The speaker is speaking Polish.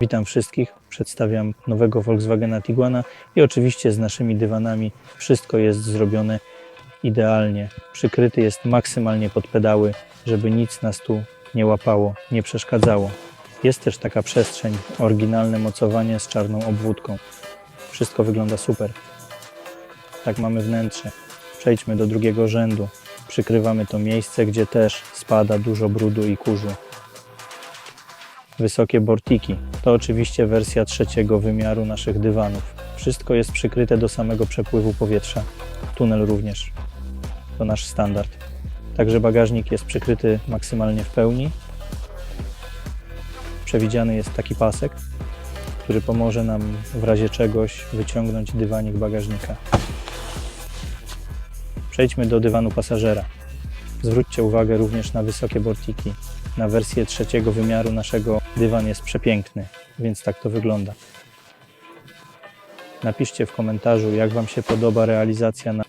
Witam wszystkich. Przedstawiam nowego Volkswagena Tiguana i oczywiście z naszymi dywanami wszystko jest zrobione idealnie. Przykryty jest maksymalnie pod pedały, żeby nic nas tu nie łapało, nie przeszkadzało. Jest też taka przestrzeń, oryginalne mocowanie z czarną obwódką. Wszystko wygląda super. Tak mamy wnętrze. Przejdźmy do drugiego rzędu. Przykrywamy to miejsce, gdzie też spada dużo brudu i kurzu. Wysokie bortiki. To oczywiście wersja trzeciego wymiaru naszych dywanów. Wszystko jest przykryte do samego przepływu powietrza. Tunel również. To nasz standard. Także bagażnik jest przykryty maksymalnie w pełni. Przewidziany jest taki pasek, który pomoże nam w razie czegoś wyciągnąć dywanik bagażnika. Przejdźmy do dywanu pasażera. Zwróćcie uwagę również na wysokie bortiki. Na wersję trzeciego wymiaru naszego dywan jest przepiękny, więc tak to wygląda. Napiszcie w komentarzu, jak Wam się podoba realizacja na